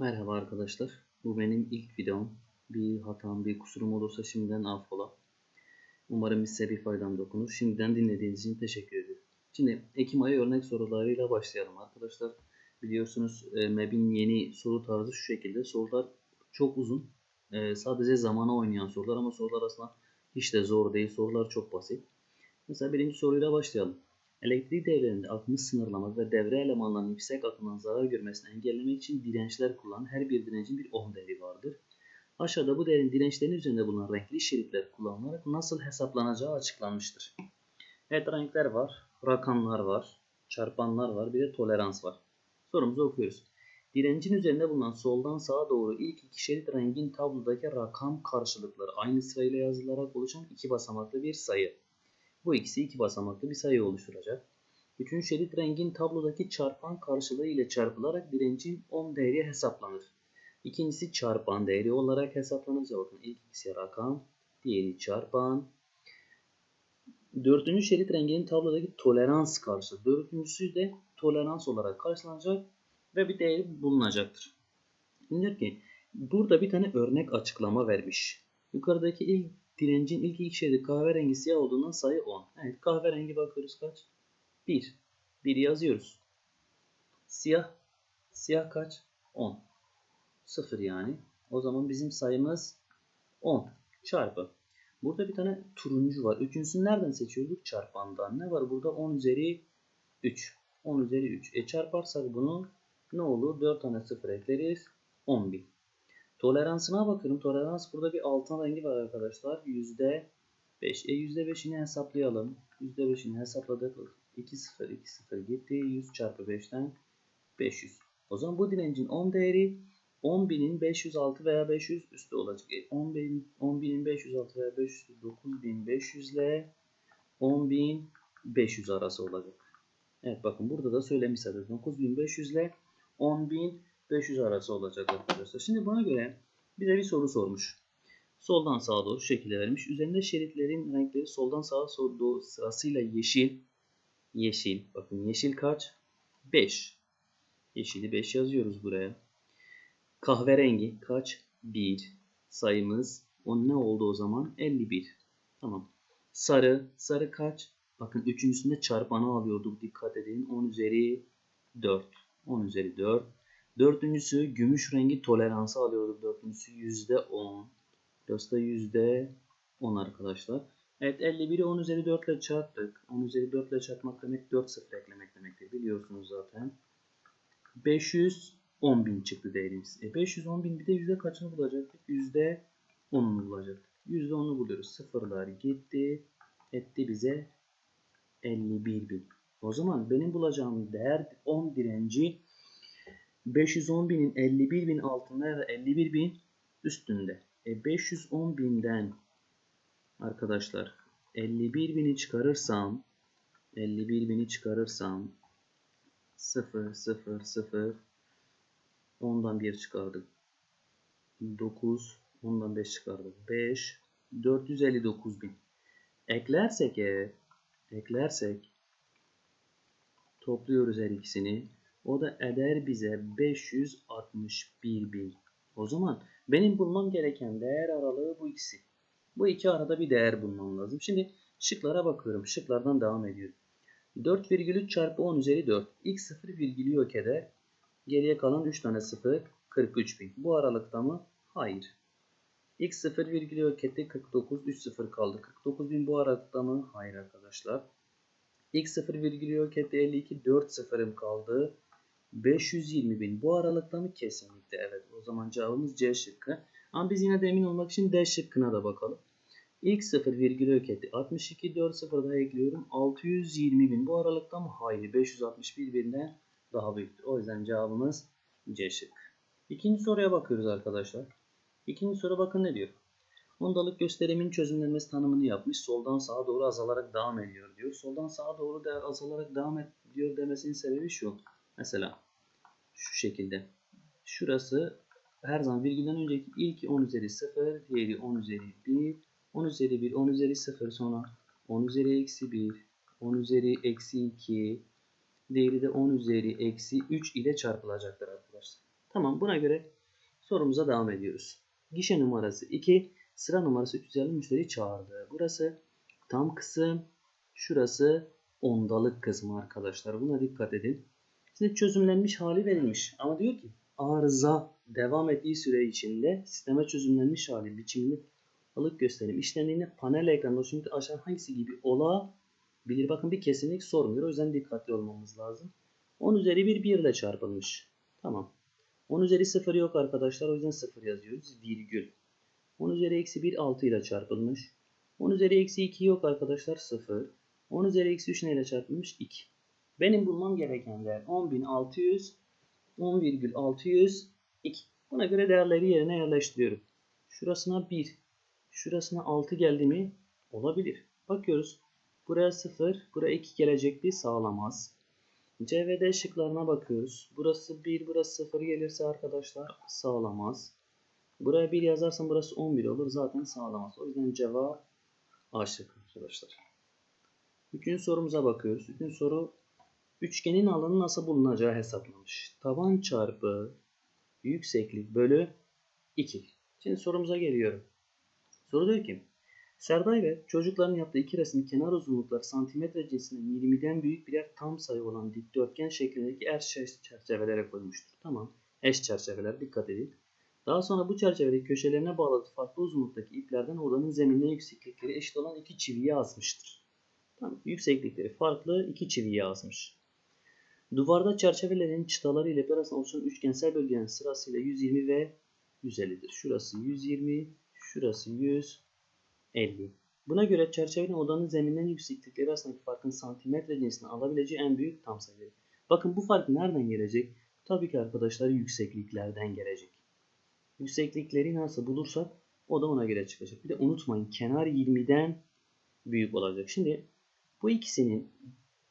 Merhaba arkadaşlar. Bu benim ilk videom. Bir hatam, bir kusurum olursa şimdiden affola. Umarım size bir faydam dokunur. Şimdiden dinlediğiniz için teşekkür ederim. Şimdi Ekim ayı örnek sorularıyla başlayalım arkadaşlar. Biliyorsunuz e, MEB'in yeni soru tarzı şu şekilde. Sorular çok uzun. E, sadece zamana oynayan sorular ama sorular aslında hiç de zor değil. Sorular çok basit. Mesela birinci soruyla başlayalım. Elektrik devrelerinde akımı sınırlamak ve devre elemanlarının yüksek akımdan zarar görmesini engellemek için dirençler kullanan her bir direncin bir ohm değeri vardır. Aşağıda bu değerin dirençlerin üzerinde bulunan renkli şeritler kullanılarak nasıl hesaplanacağı açıklanmıştır. Evet renkler var, rakamlar var, çarpanlar var, bir de tolerans var. Sorumuzu okuyoruz. Direncin üzerinde bulunan soldan sağa doğru ilk iki şerit rengin tablodaki rakam karşılıkları aynı sırayla yazılarak oluşan iki basamaklı bir sayı. Bu ikisi iki basamaklı bir sayı oluşturacak. Üçüncü şerit rengin tablodaki çarpan karşılığı ile çarpılarak direncin ohm değeri hesaplanır. İkincisi çarpan değeri olarak hesaplanacak. Bakın ilk ikisi rakam, diğeri çarpan. Dördüncü şerit renginin tablodaki tolerans karşılığı. Dördüncüsü de tolerans olarak karşılanacak ve bir değeri bulunacaktır. Şimdi diyor ki burada bir tane örnek açıklama vermiş. Yukarıdaki ilk direncin ilk iki şeridi kahverengi siyah olduğundan sayı 10. Evet kahverengi bakıyoruz kaç? 1. 1 yazıyoruz. Siyah. Siyah kaç? 10. 0 yani. O zaman bizim sayımız 10 çarpı. Burada bir tane turuncu var. Üçüncüsünü nereden seçiyorduk? Çarpandan. Ne var burada? 10 üzeri 3. 10 üzeri 3. E çarparsak bunu ne olur? 4 tane 0 ekleriz. 10.000. Toleransına bakıyorum. Tolerans burada bir altın rengi var arkadaşlar. Yüzde 5. E yüzde 5'ini hesaplayalım. Yüzde 5'ini hesapladık. 2 0 2 0 gitti. 100 çarpı 5'ten 500. O zaman bu direncin 10 değeri 10.000'in 506 veya 500 üstü olacak. E 10.000 10.000'in 506 veya 500 9.500 ile 10.500 arası olacak. Evet bakın burada da söylemiş zaten 9.500 ile 10.000 500 arası olacak arkadaşlar. Şimdi buna göre bize bir soru sormuş. Soldan sağa doğru şu şekilde vermiş. Üzerinde şeritlerin renkleri soldan sağa doğru sırasıyla yeşil. Yeşil. Bakın yeşil kaç? 5. Yeşili 5 yazıyoruz buraya. Kahverengi kaç? 1. Sayımız o ne oldu o zaman? 51. Tamam. Sarı. Sarı kaç? Bakın üçüncüsünde çarpanı alıyorduk. Dikkat edin. 10 üzeri 4. 10 üzeri 4. Dördüncüsü gümüş rengi toleransı alıyorduk. Dördüncüsü yüzde on. Burası da yüzde on arkadaşlar. Evet 51'i 10 üzeri 4 ile çarptık. 10 üzeri 4 ile çarpmak demek 4 sıfır eklemek demektir. Biliyorsunuz zaten. 510 bin çıktı değerimiz. E 510 bin bir de yüzde kaçını bulacaktık? Yüzde 10'unu bulacaktık. Yüzde 10'u buluyoruz. Sıfırlar gitti. Etti bize 51 bin. O zaman benim bulacağım değer 10 direnci 510 binin 51 bin altında ya da 51 bin üstünde. E 510 binden arkadaşlar 51 bini çıkarırsam 51 bini çıkarırsam 0 0 0 ondan 1 çıkardık. 9 ondan 5 çıkardık. 5 459 bin. Eklersek eğer eklersek topluyoruz her ikisini. O da eder bize 561 bin. O zaman benim bulmam gereken değer aralığı bu ikisi. Bu iki arada bir değer bulmam lazım. Şimdi şıklara bakıyorum. Şıklardan devam ediyorum. 4,3 çarpı 10 üzeri 4. İlk 0 virgülü yok eder. Geriye kalan 3 tane 0 43 bin. Bu aralıkta mı? Hayır. X 0 virgülü yok etti. 49 3 0 kaldı. 49 bin bu aralıkta mı? Hayır arkadaşlar. X 0 virgülü yok etti. 52 4 sıfırım kaldı. 520 bin. Bu aralıkta mı? Kesinlikle evet. O zaman cevabımız C şıkkı. Ama biz yine de emin olmak için D şıkkına da bakalım. İlk 0 virgül öketi 62 4 0 daha ekliyorum. 620 bin. Bu aralıkta mı? Hayır. 561 binden daha büyüktür. O yüzden cevabımız C şık. İkinci soruya bakıyoruz arkadaşlar. İkinci soru bakın ne diyor. Ondalık gösterimin çözümlenmesi tanımını yapmış. Soldan sağa doğru azalarak devam ediyor diyor. Soldan sağa doğru değer azalarak devam ediyor demesinin sebebi şu. Mesela şu şekilde. Şurası her zaman virgülden önceki ilk 10 üzeri 0, diğeri 10 üzeri 1, 10 üzeri 1, 10 üzeri 0 sonra 10 üzeri eksi 1, 10 üzeri eksi 2, diğeri de 10 üzeri eksi 3 ile çarpılacaktır arkadaşlar. Tamam buna göre sorumuza devam ediyoruz. Gişe numarası 2, sıra numarası 350 müşteri çağırdı. Burası tam kısım, şurası ondalık kısmı arkadaşlar. Buna dikkat edin. Şimdi çözümlenmiş hali verilmiş. Ama diyor ki arıza devam ettiği süre içinde sisteme çözümlenmiş hali biçimini alıp gösterim. İşlendiğinde panel ekranında şimdi aşağı hangisi gibi olabilir? Bakın bir kesinlik sormuyor. O yüzden dikkatli olmamız lazım. 10 üzeri 1 1 ile çarpılmış. Tamam. 10 üzeri 0 yok arkadaşlar. O yüzden 0 yazıyoruz. Virgül. 10 üzeri eksi 1 6 ile çarpılmış. 10 üzeri eksi 2 yok arkadaşlar. 0. 10 üzeri eksi 3 neyle çarpılmış? 2. Benim bulmam gereken değer 10.600 10,602. Buna göre değerleri yerine yerleştiriyorum. Şurasına 1, şurasına 6 geldi mi? Olabilir. Bakıyoruz. Buraya 0, buraya 2 gelecekti. Sağlamaz. C ve D şıklarına bakıyoruz. Burası 1, burası 0 gelirse arkadaşlar sağlamaz. Buraya 1 yazarsam burası 11 olur. Zaten sağlamaz. O yüzden cevap A şıkkı arkadaşlar. Üçüncü sorumuza bakıyoruz. Üçüncü soru üçgenin alanı nasıl bulunacağı hesaplamış. Taban çarpı yükseklik bölü 2. Şimdi sorumuza geliyorum. Soru diyor ki Serday ve çocukların yaptığı iki resim kenar uzunlukları santimetre cinsinden 20'den büyük birer tam sayı olan dikdörtgen şeklindeki eş çerçevelere koymuştur. Tamam. Eş çerçeveler dikkat edin. Daha sonra bu çerçevedeki köşelerine bağladığı farklı uzunluktaki iplerden odanın zeminine yükseklikleri eşit olan iki çiviyi asmıştır. Tamam. Yükseklikleri farklı iki çiviyi asmış. Duvarda çerçevelerin çıtaları ile arasında oluşan üçgensel bölgenin sırasıyla 120 ve 150'dir. Şurası 120, şurası 150. Buna göre çerçevenin odanın zeminden yükseklikleri arasındaki farkın santimetre cinsinden alabileceği en büyük tam sayıdır. Bakın bu fark nereden gelecek? Tabii ki arkadaşlar yüksekliklerden gelecek. Yükseklikleri nasıl bulursak o da ona göre çıkacak. Bir de unutmayın kenar 20'den büyük olacak. Şimdi bu ikisinin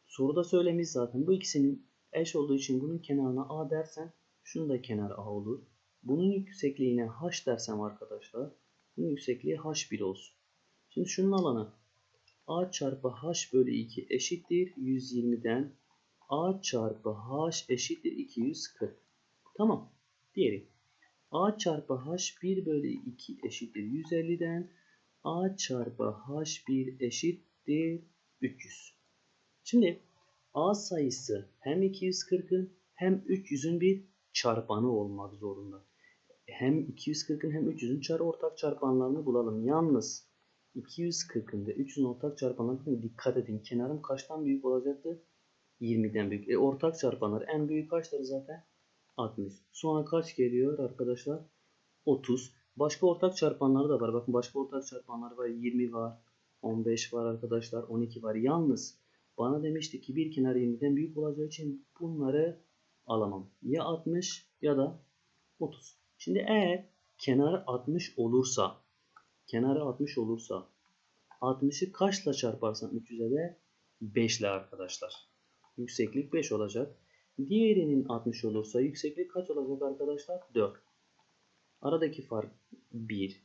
soruda söylemiş zaten bu ikisinin eş olduğu için bunun kenarına A dersen şunun da kenar A olur. Bunun yüksekliğine H dersem arkadaşlar bunun yüksekliği H1 olsun. Şimdi şunun alanı A çarpı H bölü 2 eşittir 120'den A çarpı H eşittir 240. Tamam. Diğeri A çarpı H1 bölü 2 eşittir 150'den A çarpı H1 eşittir 300. Şimdi A sayısı hem 240'ın hem 300'ün bir çarpanı olmak zorunda. Hem 240'ın hem 300'ün çarı ortak çarpanlarını bulalım. Yalnız 240'ın ve 300'ün ortak çarpanlarına dikkat edin. Kenarım kaçtan büyük olacaktı? 20'den büyük. E, ortak çarpanlar en büyük kaçtır zaten? 60. Sonra kaç geliyor arkadaşlar? 30. Başka ortak çarpanları da var. Bakın başka ortak çarpanlar var. 20 var. 15 var arkadaşlar. 12 var. Yalnız bana demişti ki bir kenar 20'den büyük olacağı için bunları alamam. Ya 60 ya da 30. Şimdi eğer kenarı 60 olursa kenarı 60 olursa 60'ı kaçla çarparsam 300'e de 5 ile arkadaşlar. Yükseklik 5 olacak. Diğerinin 60 olursa yükseklik kaç olacak arkadaşlar? 4. Aradaki fark 1.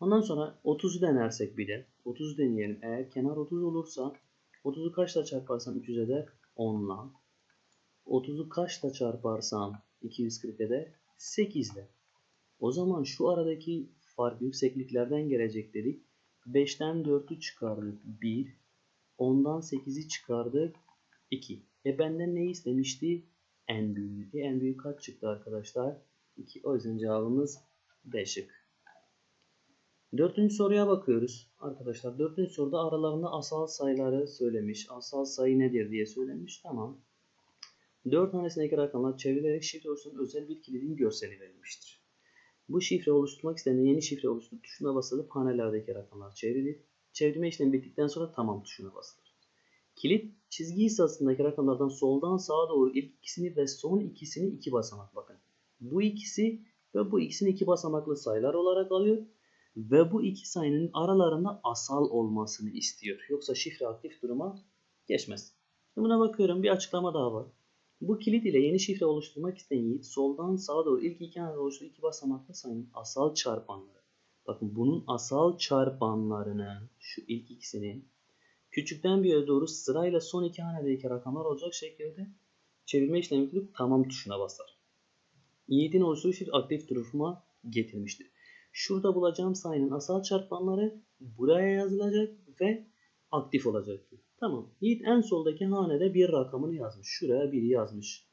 Ondan sonra 30'u denersek bir de. 30'u deneyelim. Eğer kenar 30 olursa 30'u kaçla çarparsam 300 eder? 10 ile. 30'u kaçla çarparsam 240 eder? 8 ile. O zaman şu aradaki fark yüksekliklerden gelecek dedik. 5'ten 4'ü çıkardık 1. 10'dan 8'i çıkardık 2. E benden ne istemişti? En büyüğü. E en büyük kaç çıktı arkadaşlar? 2. O yüzden cevabımız B şık. Dördüncü soruya bakıyoruz. Arkadaşlar dördüncü soruda aralarında asal sayıları söylemiş. Asal sayı nedir diye söylemiş. Tamam. 4 tanesindeki rakamlar çevrilerek şifre oluşturan özel bir kilidin görseli verilmiştir. Bu şifre oluşturmak istenen yeni şifre oluştur tuşuna basılıp hanelerdeki rakamlar çevrilir. Çevirme işlemi bittikten sonra tamam tuşuna basılır. Kilit çizgi hissasındaki rakamlardan soldan sağa doğru ilk ikisini ve son ikisini iki basamak bakın. Bu ikisi ve bu ikisini iki basamaklı sayılar olarak alıyor ve bu iki sayının aralarında asal olmasını istiyor. Yoksa şifre aktif duruma geçmez. Şimdi buna bakıyorum bir açıklama daha var. Bu kilit ile yeni şifre oluşturmak isteyen Yiğit soldan sağa doğru ilk iki hanede oluşturduğu iki basamaklı sayının asal çarpanları. Bakın bunun asal çarpanlarını şu ilk ikisini küçükten büyüğe doğru sırayla son iki hanedeki rakamlar olacak şekilde çevirme işlemi tamam tuşuna basar. Yiğit'in oluşturduğu çift aktif duruma getirmiştir. Şurada bulacağım sayının asal çarpanları buraya yazılacak ve aktif olacaktır. Tamam. Yiğit en soldaki hanede bir rakamını yazmış. Şuraya biri yazmış.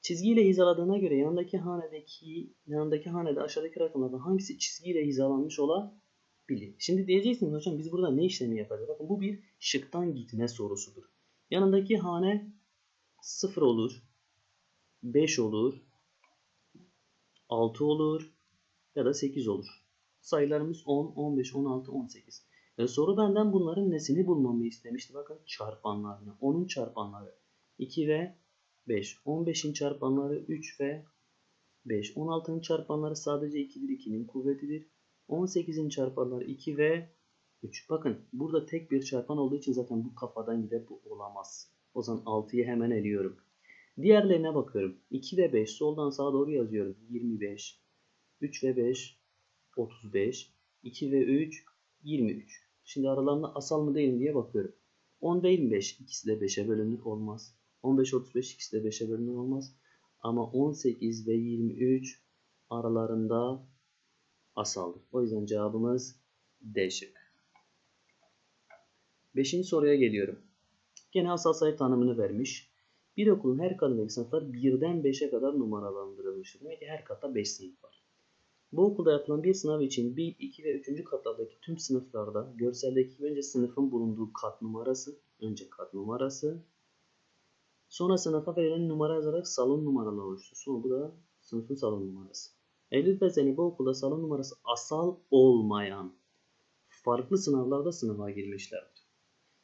Çizgiyle hizaladığına göre yanındaki hanedeki yanındaki hanede aşağıdaki rakamlardan hangisi çizgiyle hizalanmış olabilir? Şimdi diyeceksiniz hocam biz burada ne işlemi yapacağız? Bakın bu bir şıktan gitme sorusudur. Yanındaki hane 0 olur, 5 olur, 6 olur ya da 8 olur. Sayılarımız 10, 15, 16, 18. E soru benden bunların nesini bulmamı istemişti. Bakın çarpanlarını. 10'un çarpanları 2 ve 5. 15'in çarpanları 3 ve 5. 16'nın çarpanları sadece 2'dir. 2'nin kuvvetidir. 18'in çarpanları 2 ve 3. Bakın burada tek bir çarpan olduğu için zaten bu kafadan gider bu olamaz. O zaman 6'yı hemen eliyorum. Diğerlerine bakıyorum. 2 ve 5 soldan sağa doğru yazıyorum. 25. 3 ve 5 35. 2 ve 3 23. Şimdi aralarında asal mı değil mi diye bakıyorum. 10 değil mi 5? İkisi de 5'e bölünür olmaz. 15 35 ikisi de 5'e bölünür olmaz. Ama 18 ve 23 aralarında asaldır. O yüzden cevabımız D şık. Beşinci soruya geliyorum. Gene asal sayı tanımını vermiş. Bir okulun her katındaki sınıflar birden 5'e kadar numaralandırılmıştır. Demek ki her katta 5 sınıf var. Bu okulda yapılan bir sınav için 1, 2 ve 3. katlardaki tüm sınıflarda görseldeki önce sınıfın bulunduğu kat numarası, önce kat numarası, sonra sınıfa verilen numara yazarak salon numaralı oluştu. Sonra bu da sınıfın salon numarası. Eylül ve Zeni bu okulda salon numarası asal olmayan farklı sınavlarda sınıfa girmişlerdir.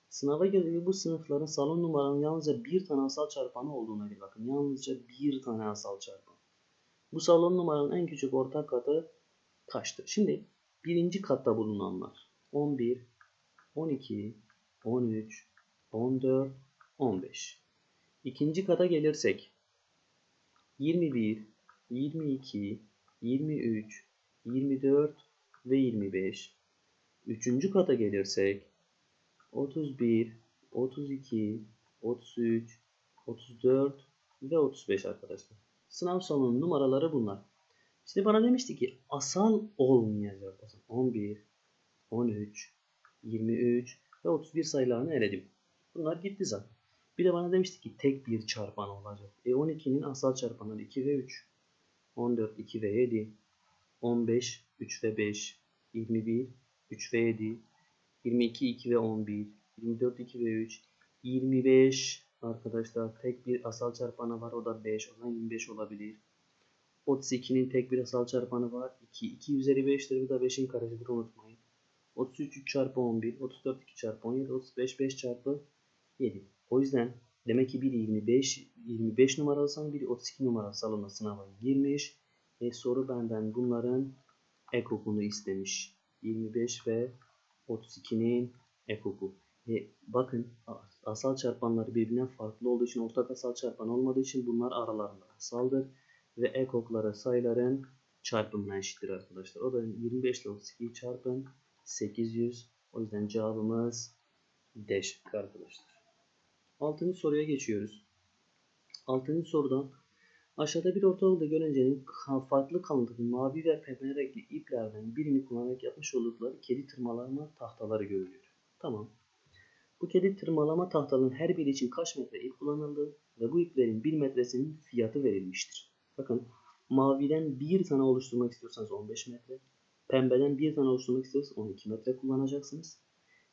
Sınava girdiği bu sınıfların salon numaranın yalnızca bir tane asal çarpanı olduğuna göre bakın. Yalnızca bir tane asal çarpan. Bu salon numaranın en küçük ortak katı kaçtır? Şimdi birinci katta bulunanlar 11, 12, 13, 14, 15. İkinci kata gelirsek 21, 22, 23, 24 ve 25. Üçüncü kata gelirsek 31, 32, 33, 34 ve 35 arkadaşlar. Sınav salonu numaraları bunlar. Şimdi bana demişti ki asal olmayacak. 11, 13, 23 ve 31 sayılarını eledim. Bunlar gitti zaten. Bir de bana demişti ki tek bir çarpan olacak. E 12'nin asal çarpanları 2 ve 3. 14, 2 ve 7. 15, 3 ve 5. 21, 3 ve 7. 22, 2 ve 11. 24, 2 ve 3. 25 arkadaşlar tek bir asal çarpanı var o da 5. O zaman 25 olabilir. 32'nin tek bir asal çarpanı var. 2. 2 üzeri 5'tir. Bu da 5'in karesidir unutmayın. 33 3 çarpı 11. 34 2 çarpı 17. 35 5 çarpı 7. O yüzden demek ki biri 25 25 numaralı salon, biri 32 numaralı salona sınava girmiş. E soru benden bunların ekokunu istemiş. 25 ve 32'nin ekoku. E, bakın asal çarpanları birbirinden farklı olduğu için ortak asal çarpan olmadığı için bunlar aralarında asaldır. Ve ekoklara sayıların çarpımına eşittir arkadaşlar. O da 25 ile 32'yi çarpın 800. O yüzden cevabımız D arkadaşlar. Altıncı soruya geçiyoruz. Altıncı soruda aşağıda bir ortaokulda görüncenin farklı kalıntılı mavi ve pembe renkli iplerden birini kullanarak yapmış oldukları kedi tırmalama tahtaları görülüyor. Tamam. Bu kedi tırmalama tahtaların her biri için kaç metre ip kullanıldı ve bu iplerin 1 metresinin fiyatı verilmiştir. Bakın maviden bir tane oluşturmak istiyorsanız 15 metre, pembeden bir tane oluşturmak istiyorsanız 12 metre kullanacaksınız.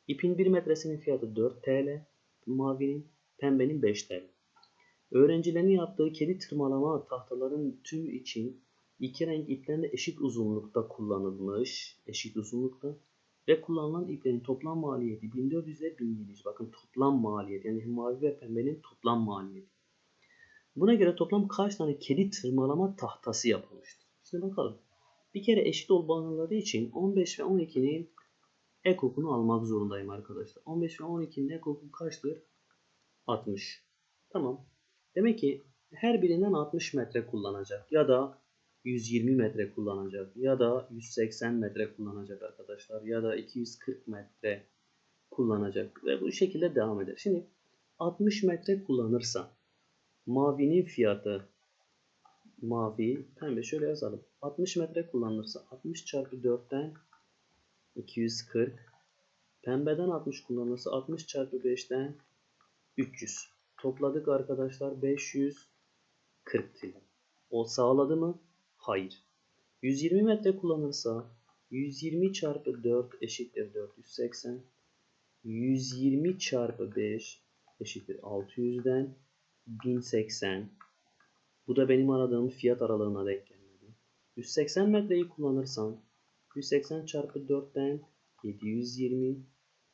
İpin 1 metresinin fiyatı 4 TL, mavinin, pembenin 5 TL. Öğrencilerin yaptığı kedi tırmalama tahtaların tüm için iki renk ipten de eşit uzunlukta kullanılmış, eşit uzunlukta ve kullanılan iplerin toplam maliyeti 1400 ile 1700. Bakın toplam maliyet yani mavi ve pembenin toplam maliyeti. Buna göre toplam kaç tane kedi tırmalama tahtası yapılmıştır? Şimdi bakalım. Bir kere eşit olmaları için 15 ve 12'nin ekokunu almak zorundayım arkadaşlar. 15 ve 12'nin ekoku kaçtır? 60. Tamam. Demek ki her birinden 60 metre kullanacak ya da 120 metre kullanacak ya da 180 metre kullanacak arkadaşlar ya da 240 metre kullanacak ve bu şekilde devam eder. Şimdi 60 metre kullanırsa mavinin fiyatı mavi, pembe şöyle yazalım. 60 metre kullanılırsa 60 çarpı 4'ten 240. Pembeden 60 kullanılırsa 60 çarpı 5'ten 300. Topladık arkadaşlar 540 TL. O sağladı mı? Hayır. 120 metre kullanırsa 120 çarpı 4 eşittir 480. 120 çarpı 5 eşittir 600'den 1080. Bu da benim aradığım fiyat aralığına denk gelmedi. 180 metreyi kullanırsam 180 çarpı 4'ten 720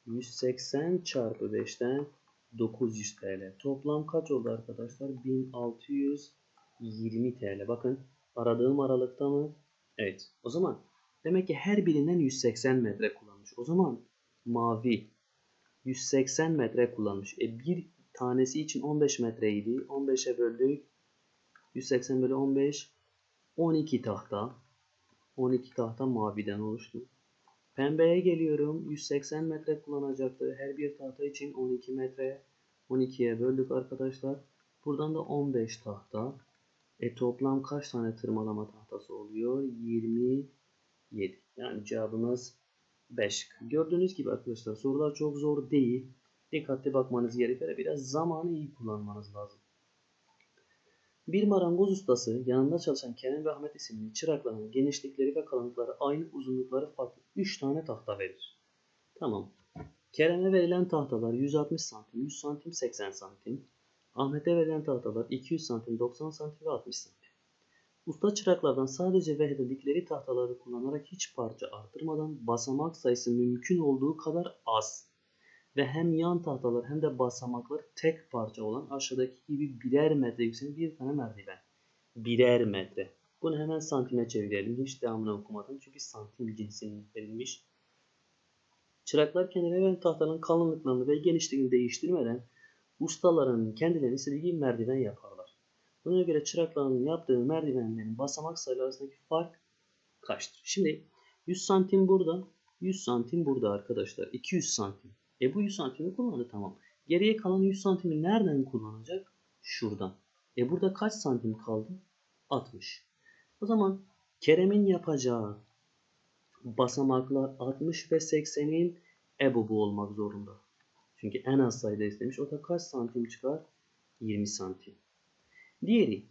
180 çarpı 5'ten 900 TL. Toplam kaç oldu arkadaşlar? 1620 TL. Bakın aradığım aralıkta mı? Evet. O zaman demek ki her birinden 180 metre kullanmış. O zaman mavi 180 metre kullanmış. E bir tanesi için 15 metreydi. 15'e böldük. 180 bölü 15 12 tahta. 12 tahta maviden oluştu. Pembeye geliyorum. 180 metre kullanacaktı. Her bir tahta için 12 metre. 12'ye böldük arkadaşlar. Buradan da 15 tahta. E toplam kaç tane tırmalama tahtası oluyor? 27. Yani cevabımız 5. Gördüğünüz gibi arkadaşlar sorular çok zor değil. Dikkatli bakmanız gerekiyor. Biraz zamanı iyi kullanmanız lazım. Bir marangoz ustası yanında çalışan Kerem ve Ahmet isimli çırakların genişlikleri ve kalınlıkları aynı uzunlukları farklı 3 tane tahta verir. Tamam. Kerem'e verilen tahtalar 160 santim, 100 santim, 80 santim. Ahmet'e verilen tahtalar 200 santim, 90 santim ve 60 santim. Usta çıraklardan sadece vehredikleri tahtaları kullanarak hiç parça arttırmadan basamak sayısı mümkün olduğu kadar az ve hem yan tahtalar hem de basamaklar tek parça olan aşağıdaki gibi birer metre yükseğin bir tane merdiven. Birer metre. Bunu hemen santime çevirelim. Hiç devamını okumadım çünkü santim cinsinin verilmiş. Çıraklar kendilerine verilen tahtanın kalınlıklarını ve genişliğini değiştirmeden ustaların kendilerine istediği merdiven yaparlar. Buna göre çırakların yaptığı merdivenlerin basamak sayıları arasındaki fark kaçtır? Şimdi 100 santim burada, 100 santim burada arkadaşlar. 200 santim. E bu 100 santimi kullandı tamam. Geriye kalan 100 santimi nereden kullanacak? Şuradan. E burada kaç santim kaldı? 60. O zaman Kerem'in yapacağı basamaklar 60 ve 80'in ebubu olmak zorunda. Çünkü en az sayıda istemiş. O da kaç santim çıkar? 20 santim. Diğeri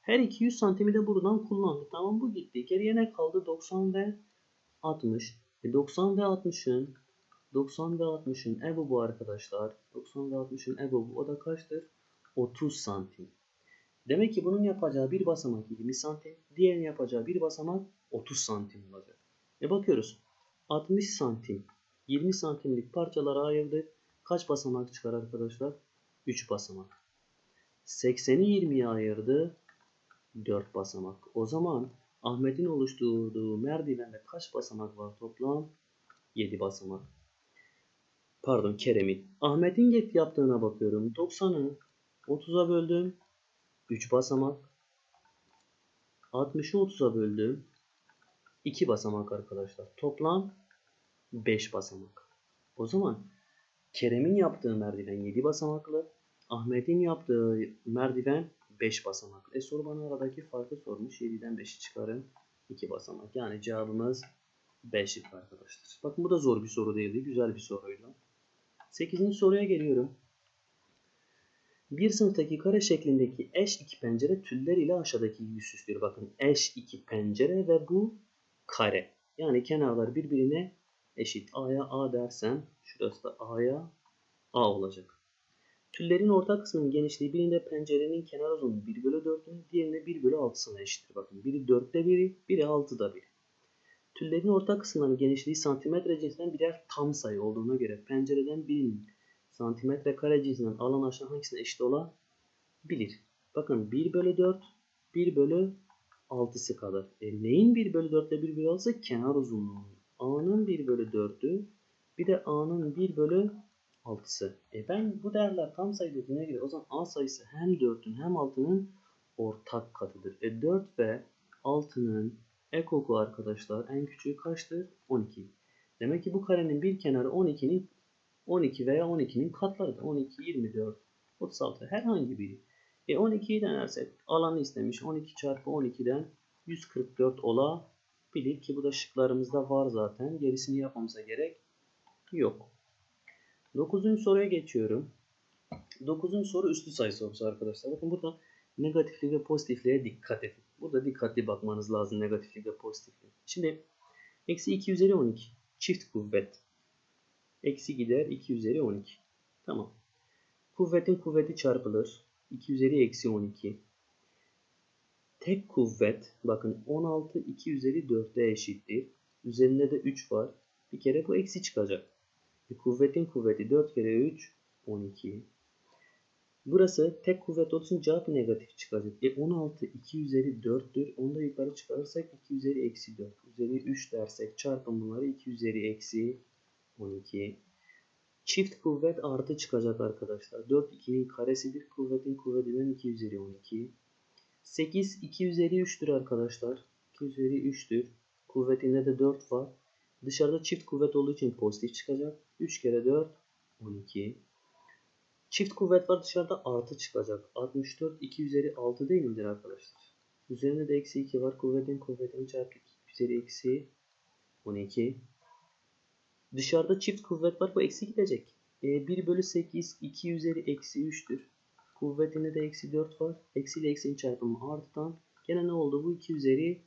her 200 santimi de buradan kullandı. Tamam bu gitti. Geriye ne kaldı? 90 ve 60. E 90 ve 60'ın 90 ve 60'ın ebubu arkadaşlar. 90 ve 60'ın ebubu o da kaçtır? 30 santim. Demek ki bunun yapacağı bir basamak 20 santim. Diğerinin yapacağı bir basamak 30 santim olacak. E bakıyoruz. 60 santim 20 santimlik parçalara ayırdık. Kaç basamak çıkar arkadaşlar? 3 basamak. 80'i 20'ye ayırdı. 4 basamak. O zaman Ahmet'in oluşturduğu merdivende kaç basamak var toplam? 7 basamak. Pardon Kerem'in. Ahmet'in get yaptığına bakıyorum. 90'ı 30'a böldüm. 3 basamak. 60'ı 30'a böldüm. 2 basamak arkadaşlar. Toplam 5 basamak. O zaman Kerem'in yaptığı merdiven 7 basamaklı. Ahmet'in yaptığı merdiven 5 basamaklı. E soru bana aradaki farkı sormuş. 7'den 5'i çıkarın. 2 basamak. Yani cevabımız 5 arkadaşlar. Bakın bu da zor bir soru değildi. Güzel bir soruydu. 8. soruya geliyorum. Bir sınıftaki kare şeklindeki eş iki pencere tüller ile aşağıdaki süslüyor. Bakın eş iki pencere ve bu kare. Yani kenarlar birbirine eşit. A'ya A dersem şurası da A'ya A olacak. Tüllerin orta kısmının genişliği birinde pencerenin kenar uzunluğu 1 bölü 4'ün diğerinde 1 bölü 6'sına eşittir. Bakın biri 4'te biri, biri 6'da biri. Tüllerin orta kısımlarının genişliği santimetre cinsinden birer tam sayı olduğuna göre pencereden birinin santimetre kare cinsinden alan aşağı hangisine eşit olabilir? Bakın 1 bölü 4, 1 bölü 6'sı kadar. E neyin 1 bölü 4 ile 1 bölü 6'sı? Kenar uzunluğu. A'nın 1 bölü 4'ü bir de A'nın 1 bölü 6'sı. E ben bu değerler tam sayı dediğine göre o zaman A sayısı hem 4'ün hem 6'nın ortak katıdır. E 4 ve 6'nın ekoku arkadaşlar en küçüğü kaçtır? 12. Demek ki bu karenin bir kenarı 12'nin 12 veya 12'nin katlarıdır. 12, 24, 36 herhangi biri. E 12'yi denersek alanı istemiş. 12 çarpı 12'den 144 olabilir ki bu da şıklarımızda var zaten. Gerisini yapmamıza gerek yok. 9. soruya geçiyorum. 9. soru üstü sayı sorusu arkadaşlar. Bakın burada negatiflik ve pozitifliğe dikkat edin. Burada dikkatli bakmanız lazım negatiflik ve pozitiflik. Şimdi eksi 2 üzeri 12 çift kuvvet. Eksi gider 2 üzeri 12. Tamam. Kuvvetin kuvveti çarpılır. 2 üzeri eksi 12. Tek kuvvet bakın 16 2 üzeri 4'e eşittir. Üzerinde de 3 var. Bir kere bu eksi çıkacak. E, kuvvetin kuvveti 4 kere 3 12. Burası tek kuvvet olsun cevap negatif çıkacak. E 16 2 üzeri 4'tür. Onu da yukarı çıkarırsak 2 üzeri eksi 4. Üzeri 3 dersek çarpın bunları 2 üzeri eksi 12. Çift kuvvet artı çıkacak arkadaşlar. 4 2'nin karesidir. Kuvvetin kuvvetinden 2 üzeri 12. 8 2 üzeri 3'tür arkadaşlar. 2 üzeri 3'tür. Kuvvetinde de 4 var. Dışarıda çift kuvvet olduğu için pozitif çıkacak. 3 kere 4 12. Çift kuvvet var dışarıda artı çıkacak. 64 2 üzeri 6 değil midir arkadaşlar? Üzerinde de eksi 2 var. Kuvvetin kuvvetini çarpı 2 üzeri eksi 12. Dışarıda çift kuvvet var. Bu eksi gidecek. E, 1 bölü 8 2 üzeri eksi 3'tür. Kuvvetinde de eksi 4 var. Eksi ile eksinin çarpımı artıdan. Gene ne oldu? Bu 2 üzeri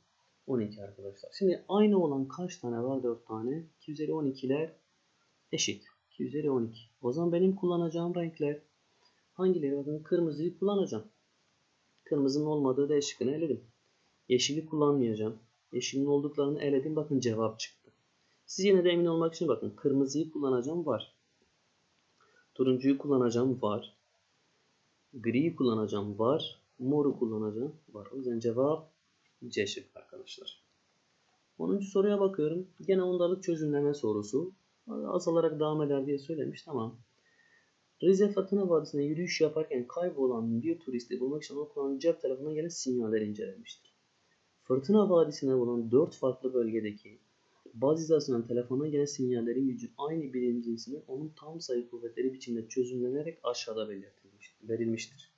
12 arkadaşlar. Şimdi aynı olan kaç tane var? 4 tane. 2 üzeri 12'ler eşit. 2 üzeri 12. O zaman benim kullanacağım renkler hangileri? Bakın kırmızıyı kullanacağım. Kırmızının olmadığı D şıkkını eledim. Yeşili kullanmayacağım. Yeşilin olduklarını eledim. Bakın cevap çıktı. Siz yine de emin olmak için bakın. Kırmızıyı kullanacağım var. Turuncuyu kullanacağım var. Griyi kullanacağım var. Moru kullanacağım var. O yüzden cevap C şıkkı arkadaşlar. 10. soruya bakıyorum. Gene ondalık çözümleme sorusu. Azalarak devam eder diye söylemiş. Tamam. Rize Fırtına Vadisi'nde yürüyüş yaparken kaybolan bir turisti bulmak için kullanılan cep tarafından gelen sinyaller incelenmiştir. Fırtına Vadisi'ne bulunan 4 farklı bölgedeki baz hizasından telefona gelen sinyallerin gücü aynı birim cinsinin onun tam sayı kuvvetleri biçimde çözümlenerek aşağıda belirtilmiş, verilmiştir.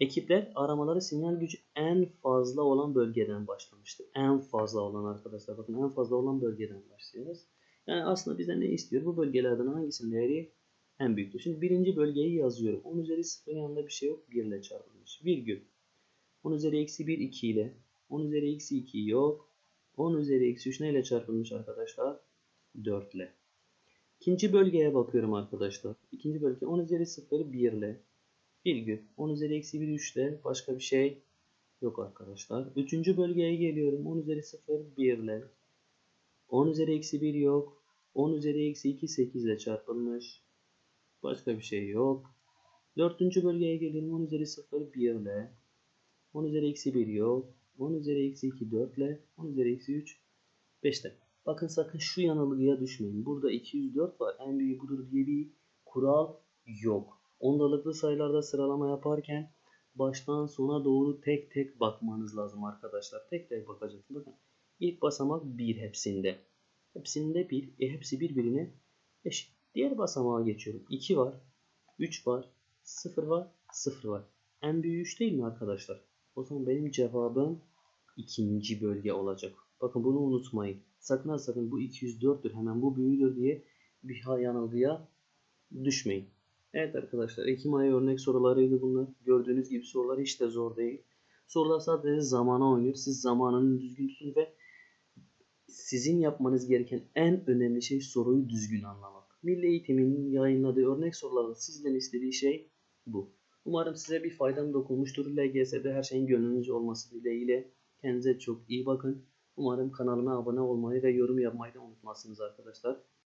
Ekipler aramaları sinyal gücü en fazla olan bölgeden başlamıştır. En fazla olan arkadaşlar bakın en fazla olan bölgeden başlıyoruz. Yani aslında bize ne istiyor? Bu bölgelerden hangisinin değeri en büyüktür? Şimdi birinci bölgeyi yazıyorum. 10 üzeri 0 yanında bir şey yok. 1 ile çarpılmış. Virgül. 10 üzeri eksi 1 2 ile. 10 üzeri eksi 2 yok. 10 üzeri eksi 3 neyle çarpılmış arkadaşlar? 4 ile. İkinci bölgeye bakıyorum arkadaşlar. İkinci bölge 10 üzeri 0 1 ile. Virgül. 10 üzeri eksi 1 3 ile. Başka bir şey yok arkadaşlar. Üçüncü bölgeye geliyorum. 10 üzeri 0 1 ile. 10 üzeri eksi 1 yok. 10 üzeri eksi 2 8 ile çarpılmış. Başka bir şey yok. Dördüncü bölgeye gelelim. 10 üzeri 0 1 ile. 10 üzeri eksi 1 yok. 10 üzeri eksi 2 4 ile. 10 üzeri eksi 3 5 ile. Bakın sakın şu yanılgıya düşmeyin. Burada 204 var. En büyüğü budur diye bir kural yok. Ondalıklı sayılarda sıralama yaparken baştan sona doğru tek tek bakmanız lazım arkadaşlar. Tek tek bakacaksınız. Bakın ilk basamak 1 hepsinde. Hepsinde 1. E hepsi birbirine eşit. Diğer basamağa geçiyorum. 2 var. 3 var. 0 var. 0 var. En büyüğü 3 değil mi arkadaşlar? O zaman benim cevabım ikinci bölge olacak. Bakın bunu unutmayın. Sakın ha sakın bu 204'tür hemen bu büyüdür diye bir yanılgıya düşmeyin. Evet arkadaşlar Ekim ayı örnek sorularıydı bunlar. Gördüğünüz gibi sorular hiç de zor değil. Sorular sadece zamana oynuyor. Siz zamanını düzgün tutun ve sizin yapmanız gereken en önemli şey soruyu düzgün anlamak. Milli Eğitim'in yayınladığı örnek sorularda sizden istediği şey bu. Umarım size bir faydam dokunmuştur. LGS'de her şeyin gönlünüzce olması dileğiyle. Kendinize çok iyi bakın. Umarım kanalıma abone olmayı ve yorum yapmayı da unutmazsınız arkadaşlar.